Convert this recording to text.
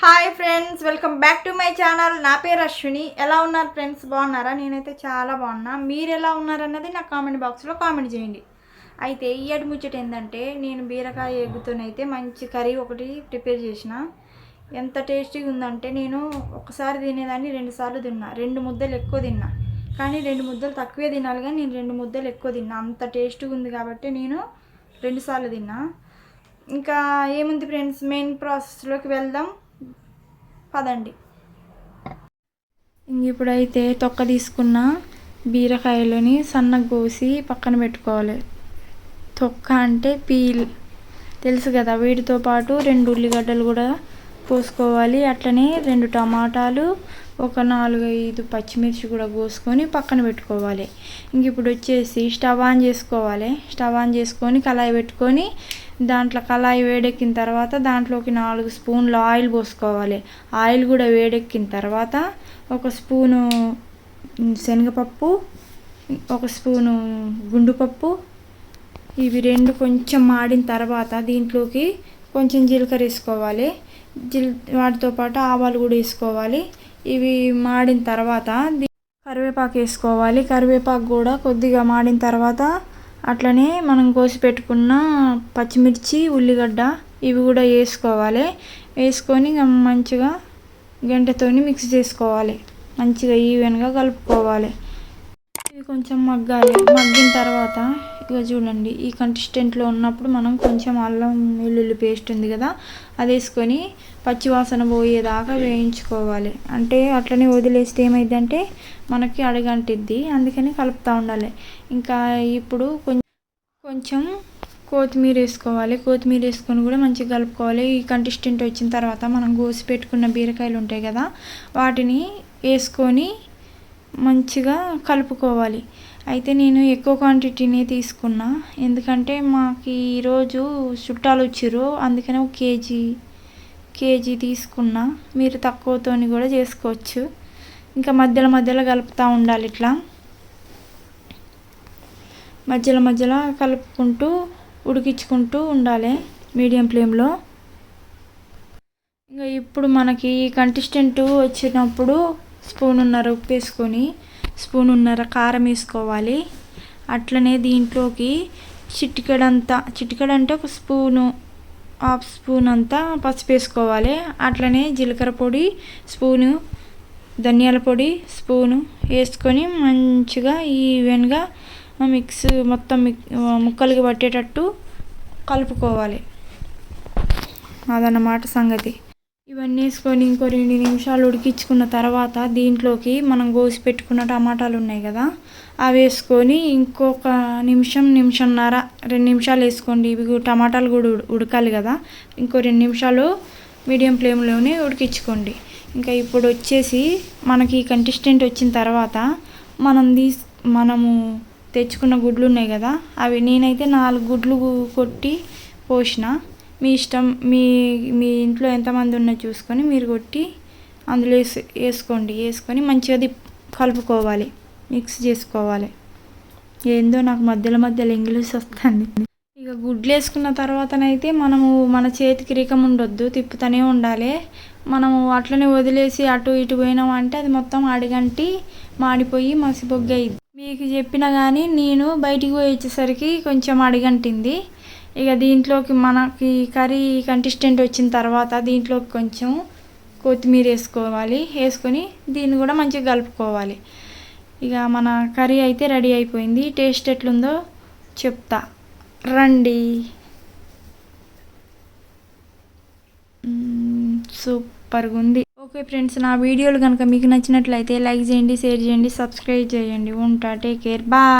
Hi friends welcome back to my channel నా పేరు అశ్విని. ఎలా ఉన్నారు ఫ్రెండ్స్ బాగున్నారా? నేనైతే చాలా బాగున్నా. మీరు ఎలా ఉన్నారన్నది నా కామెంట్ బాక్స్లో కామెంట్ చేయండి. అయితే ఈ అడి ముచ్చట ఏంటంటే నేను బీరకాయ ఎగ్గుతోనైతే మంచి కర్రీ ఒకటి ప్రిపేర్ చేసిన. ఎంత టేస్టీగా ఉందంటే నేను ఒకసారి తినేదాన్ని రెండు సార్లు తిన్నా. రెండు ముద్దలు ఎక్కువ తిన్నా. కానీ రెండు ముద్దలు తక్కువే తినాలి కానీ నేను రెండు ముద్దలు ఎక్కువ తిన్నా. అంత టేస్ట్గా ఉంది కాబట్టి నేను రెండుసార్లు తిన్నా. ఇంకా ఏముంది ఫ్రెండ్స్ మెయిన్ ప్రాసెస్లోకి వెళ్దాం. పదండి. ఇంక ఇప్పుడైతే తొక్క తీసుకున్న బీరకాయలని సన్నగా కోసి పక్కన పెట్టుకోవాలి. తొక్క అంటే పీల్. తెలుసు కదా వీటితో పాటు రెండు ఉల్లిగడ్డలు కూడా కోసుకోవాలి అట్లనే రెండు టమాటాలు ఒక నాలుగు ఐదు పచ్చిమిర్చి కూడా కోసుకొని పక్కన పెట్టుకోవాలి. ఇంక ఇప్పుడు వచ్చేసి స్టవ్ ఆన్ చేసుకోవాలి. స్టవ్ ఆన్ చేసుకొని కళాయి పెట్టుకొని దాంట్లో కళాయి వేడెక్కిన తర్వాత దాంట్లోకి నాలుగు స్పూన్లు ఆయిల్ పోసుకోవాలి. ఆయిల్ కూడా వేడెక్కిన తర్వాత ఒక స్పూను శనగపప్పు ఒక స్పూను గుండుపప్పు. ఇవి రెండు కొంచెం మాడిన తర్వాత దీంట్లోకి కొంచెం జీలకర్ర వేసుకోవాలి. జీల్ వాటితో పాటు ఆవాలు కూడా వేసుకోవాలి. ఇవి మాడిన తర్వాత కరివేపాకు వేసుకోవాలి. కరివేపాకు కూడా కొద్దిగా మాడిన తర్వాత అట్లనే మనం కోసి పెట్టుకున్న పచ్చిమిర్చి ఉల్లిగడ్డ ఇవి కూడా వేసుకోవాలి. వేసుకొని మంచిగా గంటతోని మిక్స్ చేసుకోవాలి. మంచిగా ఈవెన్గా కలుపుకోవాలి. కొంచెం మగ్గాలి. మగ్గిన తర్వాత ఇక చూడండి ఈ కంటిస్టెంట్లో ఉన్నప్పుడు మనం కొంచెం అల్లం వెల్లుల్లి పేస్ట్ ఉంది కదా అది వేసుకొని పచ్చివాసన పోయేదాకా వేయించుకోవాలి. అంటే అట్లనే వదిలేస్తే ఏమైందంటే మనకి అడగంటిద్ది. అందుకని కలుపుతూ ఉండాలి. ఇంకా ఇప్పుడు కొంచెం కొంచెం కొత్తిమీర వేసుకోవాలి. కొత్తిమీర వేసుకొని కూడా మంచిగా కలుపుకోవాలి. ఈ కంటిస్టెంట్ వచ్చిన తర్వాత మనం కోసి పెట్టుకున్న బీరకాయలు ఉంటాయి కదా వాటిని వేసుకొని మంచిగా కలుపుకోవాలి. అయితే నేను ఎక్కువ క్వాంటిటీనే తీసుకున్నా. ఎందుకంటే మాకు ఈరోజు చుట్టాలు వచ్చారు అందుకనే ఒక కేజీ కేజీ తీసుకున్నా. మీరు తక్కువతోని కూడా చేసుకోవచ్చు. ఇంకా మధ్యలో మధ్యలో కలుపుతూ ఉండాలి ఇట్లా. మధ్యలో మధ్యలో కలుపుకుంటూ ఉడికించుకుంటూ ఉండాలి మీడియం ఫ్లేమ్లో. ఇంకా ఇప్పుడు మనకి కంటిస్టెంట్ వచ్చినప్పుడు స్పూన్ ఉన్నర ఉప్పు వేసుకొని స్పూన్ ఉన్నర కారం వేసుకోవాలి. అట్లనే దీంట్లోకి చిటికెడంతా చిటికెడ అంటే ఒక స్పూను హాఫ్ స్పూన్ అంతా పసుపు వేసుకోవాలి. అట్లనే జీలకర్ర పొడి స్పూను ధనియాల పొడి స్పూను వేసుకొని మంచిగా ఈవెన్గా మిక్స్ మొత్తం మిక్ ముక్కలకి పట్టేటట్టు కలుపుకోవాలి. అదన్నమాట సంగతి. ఇవన్నీ వేసుకొని ఇంకో రెండు నిమిషాలు ఉడికించుకున్న తర్వాత దీంట్లోకి మనం కోసి పెట్టుకున్న టమాటాలు ఉన్నాయి కదా అవి వేసుకొని ఇంకొక నిమిషం నిమిషంన్నర రెండు నిమిషాలు వేసుకోండి. ఇవి టమాటాలు కూడా ఉడకాలి కదా ఇంకో రెండు నిమిషాలు మీడియం ఫ్లేమ్లోనే ఉడికించుకోండి. ఇంకా ఇప్పుడు వచ్చేసి మనకి కంటిస్టెంట్ వచ్చిన తర్వాత మనం తీస్ మనము తెచ్చుకున్న గుడ్లు ఉన్నాయి కదా అవి నేనైతే నాలుగు గుడ్లు కొట్టి పోసిన. మీ ఇష్టం మీ మీ ఇంట్లో ఎంతమంది ఉన్నా చూసుకొని మీరు కొట్టి అందులో వేసి వేసుకోండి వేసుకొని మంచిగా దిప్ కలుపుకోవాలి మిక్స్ చేసుకోవాలి. ఏందో నాకు మధ్యలో మధ్యలో ఇంగ్లీష్ వస్తుంది. ఇక గుడ్లు వేసుకున్న తర్వాతనైతే మనము మన చేతికి రీకం ఉండొద్దు తిప్పుతూనే ఉండాలి. మనము అట్లనే వదిలేసి అటు ఇటు పోయినామంటే అది మొత్తం అడిగంటి మాడిపోయి మసిబొగ్గు అయింది మీకు చెప్పినా కానీ నేను బయటికి పోయి వచ్చేసరికి కొంచెం అడిగంటింది. ఇక దీంట్లోకి మనకి కర్రీ కంటిస్టెంట్ వచ్చిన తర్వాత దీంట్లోకి కొంచెం కొత్తిమీర వేసుకోవాలి. వేసుకొని దీన్ని కూడా మంచిగా కలుపుకోవాలి. ఇక మన కర్రీ అయితే రెడీ అయిపోయింది. టేస్ట్ ఎట్లుందో చెప్తా. రండి. సూపర్గా ఉంది ఓకే ఫ్రెండ్స్ నా వీడియోలు కనుక మీకు నచ్చినట్లయితే లైక్ చేయండి షేర్ చేయండి సబ్స్క్రైబ్ చేయండి. ఉంటా టేక్ కేర్. బాయ్.